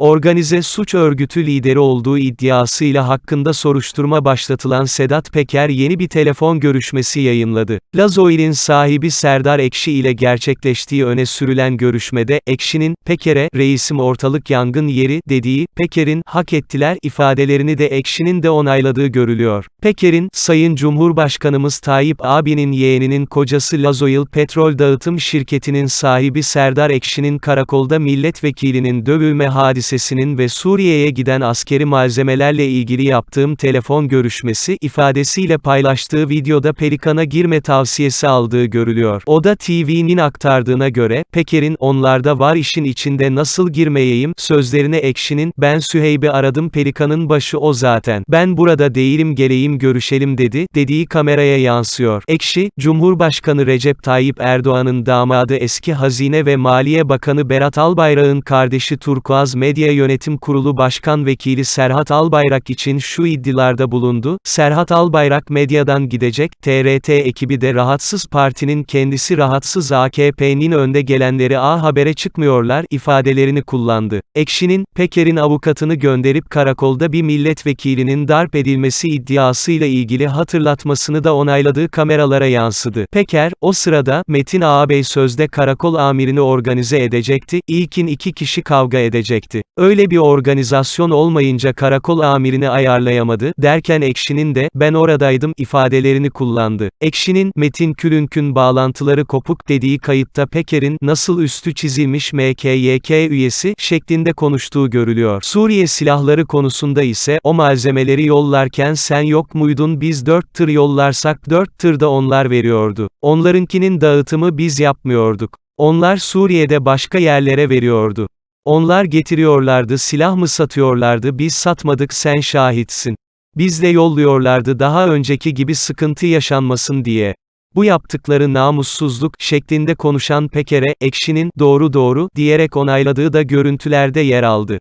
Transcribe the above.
Organize suç örgütü lideri olduğu iddiasıyla hakkında soruşturma başlatılan Sedat Peker yeni bir telefon görüşmesi yayınladı. Lazoil'in sahibi Serdar Ekşi ile gerçekleştiği öne sürülen görüşmede, Ekşi'nin, Peker'e, reisim ortalık yangın yeri, dediği, Peker'in, hak ettiler ifadelerini de Ekşi'nin de onayladığı görülüyor. Peker'in, Sayın Cumhurbaşkanımız Tayyip abinin yeğeninin kocası Lazoil Petrol Dağıtım Şirketi'nin sahibi Serdar Ekşi'nin karakolda milletvekilinin dövülme hadisesinin ve Suriye'ye giden askeri malzemelerle ilgili yaptığım telefon görüşmesi ifadesiyle paylaştığı videoda Perikan'a girme tavsiyesi aldığı görülüyor. O da TV'nin aktardığına göre, Peker'in onlarda var işin içinde nasıl girmeyeyim sözlerine Ekşi'nin ben Süheyb'i aradım Perikan'ın başı o zaten. Ben burada değilim geleyim görüşelim dedi, dediği kameraya yansıyor. Ekşi, Cumhurbaşkanı Recep Tayyip Erdoğan'ın damadı eski Hazine ve Maliye Bakanı Berat Albayrak'ın kardeşi Turkuaz Medya Yönetim Kurulu Başkan Vekili Serhat Albayrak için şu iddialarda bulundu. Serhat Albayrak medyadan gidecek, TRT ekibi de rahatsız partinin kendisi rahatsız AKP'nin önde gelenleri A Haber'e çıkmıyorlar ifadelerini kullandı. Ekşi'nin, Peker'in avukatını gönderip karakolda bir milletvekilinin darp edilmesi iddiasıyla ilgili hatırlatmasını da onayladığı kameralara yansıdı. Peker, o sırada, Metin Ağabey sözde karakol amirini organize edecekti, ilkin iki kişi kavga edecekti. Öyle bir organizasyon olmayınca karakol amirini ayarlayamadı, derken Ekşi'nin de, ben oradaydım, ifadelerini kullandı. Ekşi'nin, Metin Külünk'ün bağlantıları kopuk dediği kayıtta Peker'in, nasıl üstü çizilmiş MKYK üyesi, şeklinde konuştuğu görülüyor. Suriye silahları konusunda ise, o malzemeleri yollarken sen yok muydun biz 4 tır yollarsak 4 tır da onlar veriyordu. Onlarınkinin dağıtımı biz yapmıyorduk. Onlar Suriye'de başka yerlere veriyordu. Onlar getiriyorlardı silah mı satıyorlardı biz satmadık sen şahitsin. Bizle yolluyorlardı daha önceki gibi sıkıntı yaşanmasın diye. Bu yaptıkları namussuzluk şeklinde konuşan Peker'e, Ekşi'nin, doğru doğru, diyerek onayladığı da görüntülerde yer aldı.